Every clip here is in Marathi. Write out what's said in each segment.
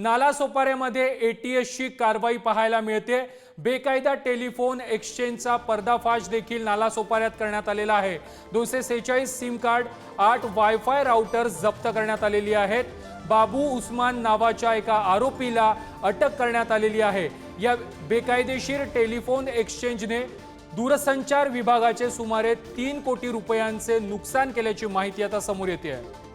नालासोपाऱ्यामध्ये एटीएसची कारवाई पाहायला मिळते. बेकायदा टेलिफोन एक्सचेंजचा पर्दाफाश देखील नालासोपाऱ्यात करण्यात आलेला आहे. दोनशे सेहेचाळीस सिम कार्ड आठ वायफाय राउटर जप्त करण्यात आलेली आहेत. बाबू उस्मान नावाच्या एका आरोपीला अटक करण्यात आलेली आहे. या बेकायदेशीर टेलिफोन एक्सचेंजने दूरसंचार विभागाचे सुमारे तीन कोटी रुपयांचे नुकसान केल्याची माहिती आता समोर येते आहे.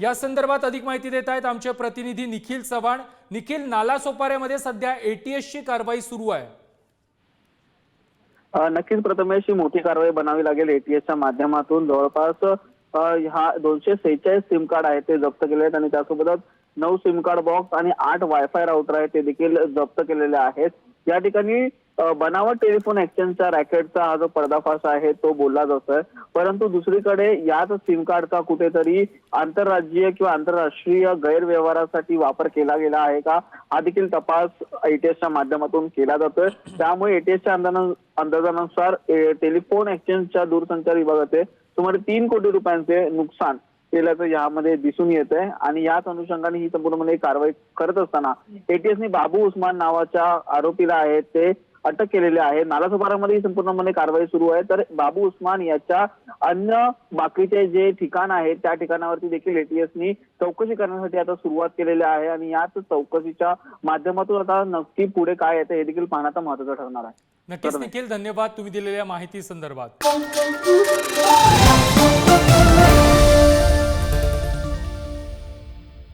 या संदर्भात अधिक माहिती देत आहेत आमचे प्रतिनिधी निखिल चव्हाण. निखिल नालासोपाऱ्यामध्ये सध्या एटीएसची कारवाई सुरू आहे. नक्कीच प्रथमेश ही मोठी कारवाई बनावी लागेल एटीएसच्या माध्यमातून. जवळपास हा दोनशे सेहेचाळीस सिम कार्ड आहेत ते जप्त केले आहेत आणि त्यासोबतच नऊ सिम कार्ड बॉक्स आणि आठ वायफाय राउटर आहेत ते देखील जप्त केलेले आहेत. या ठिकाणी बनावट टेलिफोन एक्सचेंजच्या रॅकेटचा हा जो पर्दाफाश आहे तो बोलला जातोय. परंतु दुसरीकडे याच सिम कार्डचा कुठेतरी आंतरराज्यीय किंवा आंतरराष्ट्रीय गैरव्यवहारासाठी वापर केला गेला आहे का? हा देखील तपास एटीएसच्या माध्यमातून केला जातोय. त्यामुळे एटीएसच्या अंदाजानुसार टेलिफोन एक्सचेंजच्या दूरसंचार विभागाचे सुमारे तीन कोटी रुपयांचे नुकसान केल्याचं यामध्ये दिसून येत आहे आणि याच अनुषंगाने ही संपूर्णपणे कारवाई करत असताना एटीएसने बाबू उस्मान नावाच्या आरोपीला आहे ते अटक केलेले आहे. नालासोपारामध्ये ही संपूर्णपणे कारवाई सुरू आहे. तर बाबू उस्मान याच्या अन्य बाकीचे जे ठिकाण आहेत त्या ठिकाणावरती देखील एटीएसनी चौकशी करण्यासाठी आता सुरुवात केलेली आहे. आणि याच चौकशीच्या माध्यमातून आता नक्की पुढे काय येतं हे देखील पाहणं आता महत्वाचं ठरणार आहे. नक्कीच निखिल धन्यवाद तुम्ही दिलेल्या माहिती संदर्भात.